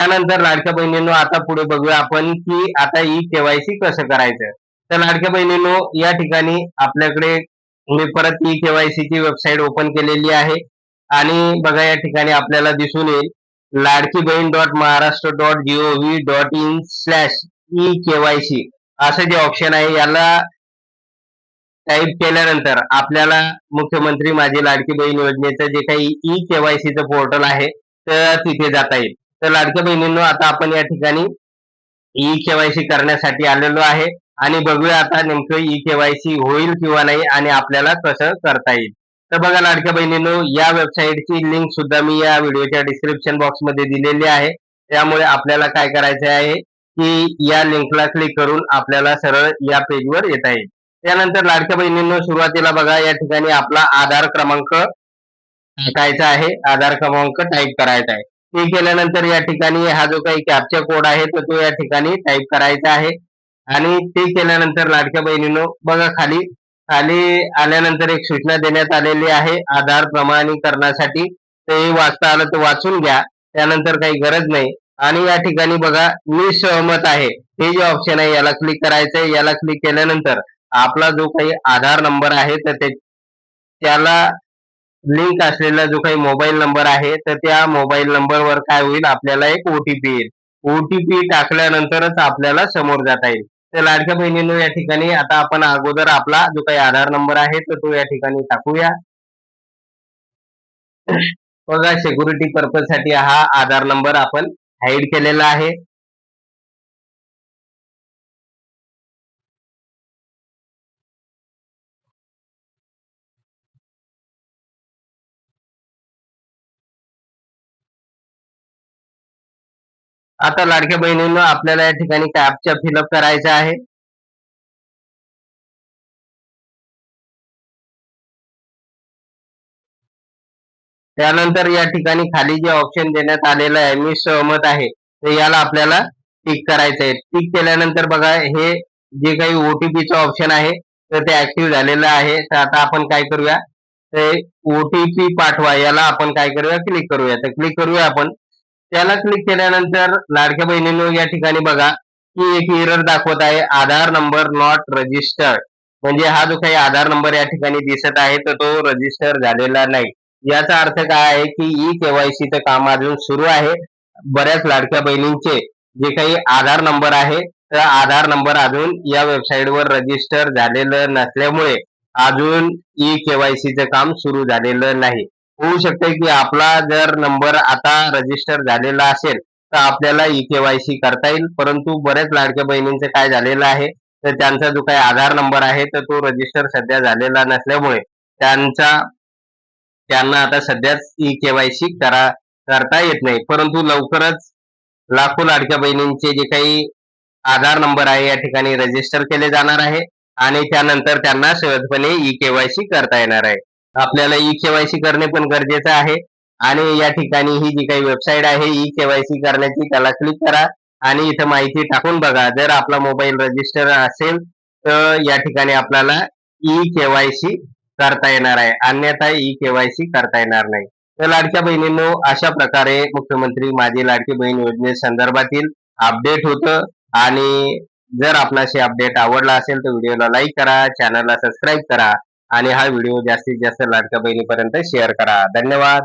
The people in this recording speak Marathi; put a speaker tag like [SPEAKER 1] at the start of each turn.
[SPEAKER 1] त्यानंतर लाडक्या बहिणींनो आता पुढे बघूया आपण की आता ई केवायसी कसं करायचं. तर लाडक्या बहिणींनो या ठिकाणी आपल्याकडे मी परत ई केवायसी ची वेबसाईट ओपन केलेली आहे. आणि बघा या ठिकाणी आपल्याला दिसून येईल. Ladki Bahin dot Maharashtra dot G O V dot in slash e e KYC असं जे ऑप्शन आहे याला टाईप केल्यानंतर आपल्याला मुख्यमंत्री माझी लाडकी बहीण योजनेचं जे काही e ई केवायसीचं पोर्टल आहे तर तिथे जाता येईल. तर लाडक्या बहिणींनो आता आपण या ठिकाणी ई केवायसी करण्यासाठी आलेलो आहे. आणि बघूया आता नेमकं ई केवायसी होईल किंवा नाही आणि आपल्याला कसं करता येईल. तर बघा लाडक्या बहिणींनो या वेबसाईटची लिंक सुद्धा मी या व्हिडिओच्या डिस्क्रिप्शन बॉक्समध्ये दिलेली आहे. त्यामुळे आपल्याला काय करायचं आहे की या लिंकला क्लिक करून आपल्याला सरळ या पेजवर येता येईल. त्यानंतर लाडक्या बहिणींनो सुरुवातीला बघा या ठिकाणी आपला आधार क्रमांक टाकायचा आहे. आधार क्रमांक टाईप करायचा आहे. ते केल्यानंतर या ठिकाणी हा जो काही कॅपचा कोड आहे तर तो या ठिकाणी टाईप करायचा आहे. आणि ते केल्यानंतर लाडक्या बहिणीनो बघा खाली खाली आल्यानंतर एक सूचना देण्यात आलेली आहे. आधार प्रमाणीकरणासाठी ते वाचता आलं तर वाचून घ्या. त्यानंतर काही गरज नाही. आणि या ठिकाणी बघा मी सहमत आहे. हे जे ऑप्शन आहे याला क्लिक करायचं आहे. याला क्लिक केल्यानंतर आपला जो काही आधार नंबर आहे तर ते त्याला लिंक असलेला जो काही मोबाईल नंबर आहे तर त्या मोबाईल नंबरवर काय होईल? आपल्याला एक ओटीपी येईल. ओटीपी टाकल्यानंतरच आपल्याला समोर जाता येईल. तर लाडक्या बहिणींनो या ठिकाणी आता आपण अगोदर आपला जो काही आधार नंबर आहे तर तो या ठिकाणी टाकूया. बघा सिक्युरिटी पर्पजसाठी हा आधार नंबर आपण हाईड केलेला आहे. आता लाडक्या बहिणींना आपल्याला या ठिकाणी कॅपच्या फिलअप करायचा आहे. त्यानंतर या ठिकाणी खाली जे ऑप्शन देण्यात आलेलं आहे मी सहमत आहे. तर याला आपल्याला टिक करायचं आहे. टिक केल्यानंतर बघा हे जे काही ओटीपीचं ऑप्शन आहे तर ते ऍक्टिव्ह झालेलं आहे. तर आता आपण काय करूया? ते ओटीपी पाठवा. याला आपण काय करूया? क्लिक करूया. तर क्लिक करूया आपण. त्याला क्लिक केल्यानंतर लाडक्या बहिणींनो या ठिकाणी बघा की एक एरर दाखवत आहे. आधार नंबर नॉट रजिस्टर्ड म्हणजे हा जो काही आधार नंबर या ठिकाणी दिसत आहे तर तो रजिस्टर झालेला नाही. याचा अर्थ काय आहे की ई केवायसीचं काम अजून सुरू आहे. बऱ्याच लाडक्या बहिणींचे जे काही आधार नंबर आहे तर आधार नंबर अजून या वेबसाईटवर रजिस्टर झालेलं नसल्यामुळे अजून ई केवायसीचं काम सुरू झालेलं नाही. होऊ शकते की आपला जर नंबर आता रजिस्टर झालेला असेल तर आपल्याला ई केवायसी करता येईल. परंतु बऱ्याच लाडक्या बहिणींचं काय झालेलं आहे तर त्यांचा जो काही आधार नंबर आहे तर तो रजिस्टर सध्या झालेला नसल्यामुळे त्यांचा त्यांना आता सध्याच ई केवायसी करा करता येत नाही. परंतु लवकरच लाखो लाडक्या बहिणींचे जे काही आधार नंबर आहे या ठिकाणी रजिस्टर केले जाणार आहे. आणि त्यानंतर त्यांना सहजपणे ई केवायसी करता येणार आहे. आपल्याला ई केवायसी करणे पण गरजेचं आहे. आणि या ठिकाणी ही जी काही वेबसाईट आहे ई केवायसी करण्याची त्याला क्लिक करा आणि इथं माहिती टाकून बघा. जर आपला मोबाईल रजिस्टर असेल तर या ठिकाणी आपल्याला ई केवायसी करता येणार आहे. अन्यथा ई केवायसी करता येणार नाही. तर लाडक्या बहिणींनो अशा प्रकारे मुख्यमंत्री माझी लाडकी बहीण योजने संदर्भातील अपडेट होतं. आणि जर आपणाशी अपडेट आवडला असेल तर व्हिडिओला लाईक करा चॅनलला सबस्क्राईब करा. आणि हा व्हिडिओ जास्तीत जास्त लाडक्या बहिणीपर्यंत शेअर करा. धन्यवाद.